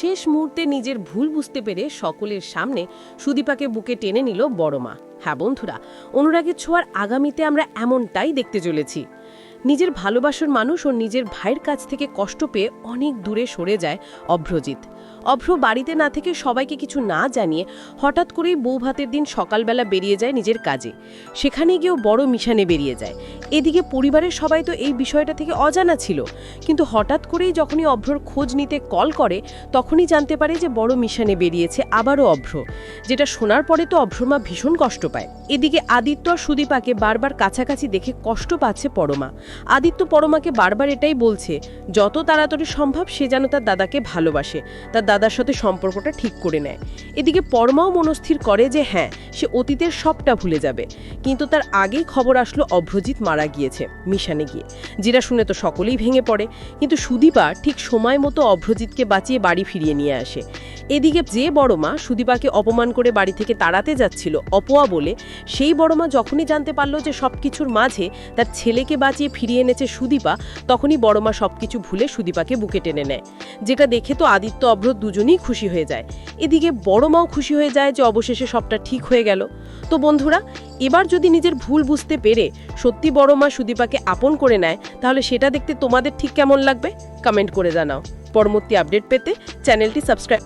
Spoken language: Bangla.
শেষ মুহূর্তে নিজের ভুল বুঝতে পেরে সকলের সামনে সুদীপাকে বুকে টেনে নিল বড় মা। হ্যাঁ বন্ধুরা, অনুরাগের ছোঁয়ার আগামীতে আমরা এমনটাই দেখতে চলেছি। নিজের ভালোবাসার মানুষ ও নিজের ভাইয়ের কাছ থেকে কষ্ট পেয়ে অনেক দূরে সরে যায় অভ্রজিৎ। অভ্র বাড়িতে না থেকে সবাইকে কিছু না জানিয়ে হঠাৎ করেই বউ ভাতের দিন সকালবেলা বেরিয়ে যায় নিজের কাজে। সেখানে গিয়েও বড় মিশানে বেরিয়ে যায়। এদিকে পরিবারের সবাই তো এই বিষয়টা থেকে অজানা ছিল। কিন্তু হঠাৎ করেই যখনই অভ্রর খোঁজ নিতে কল করে, তখনই জানতে পারে যে বড় মিশানে বেরিয়েছে আবারও অভ্র। যেটা শোনার পরে তো অভ্রমা ভীষণ কষ্ট পায়। এদিকে আদিত্য আর সুদীপাকে বারবার কাছাকাছি দেখে কষ্ট পাচ্ছে পরমা। আদিত্য পরমাকে বারবার এটাই বলছে, যত তাড়াতাড়ি সম্ভব সে যেন তার দাদাকে ভালোবাসে। তার দাদার সাথে সম্পর্কটা ঠিক করে নেয়। এদিকে পরমাও মনস্থির করে যে হ্যাঁ সে অতীতের সবটা ভুলে যাবে। কিন্তু তার আগেই খবর আসলো অভ্রজিৎ মারা গিয়েছে মিশানে গিয়ে। যেটা শুনে তো সকলেই ভেঙে পড়ে। কিন্তু সুদীপা ঠিক সময় মতো অভ্রজিৎকে বাঁচিয়ে বাড়ি ফিরিয়ে নিয়ে আসে। এদিকে যে বড় মা সুদীপাকে অপমান করে বাড়ি থেকে তাড়াতে যাচ্ছিল, অপোয়া বলে, সেই বড় মা যখনই জানতে পারল যে সব কিছুর মাঝে তার ছেলেকে বাঁচিয়ে ফিরিয়ে এনেছে সুদীপা, তখনই বড় মা সবকিছু ভুলে সুদীপাকে বুকে টেনে নেয়। যেটা দেখে তো আদিত্য অভ্র দুজনেই খুশি হয়ে যায়। এদিকে বড় মাও খুশি হয়ে যায় যে অবশেষে সবটা ঠিক গেল। তো বন্ধুরা, এবার যদি নিজের ভুল বুঝতে পেরে সত্যি বড় মা সুদীপাকে আপন করে নেয়, তাহলে সেটা দেখতে তোমাদের ঠিক কেমন লাগবে? কমেন্ট করে জানাও। পরবর্তী আপডেট পেতে চ্যানেলটি সাবস্ক্রাইব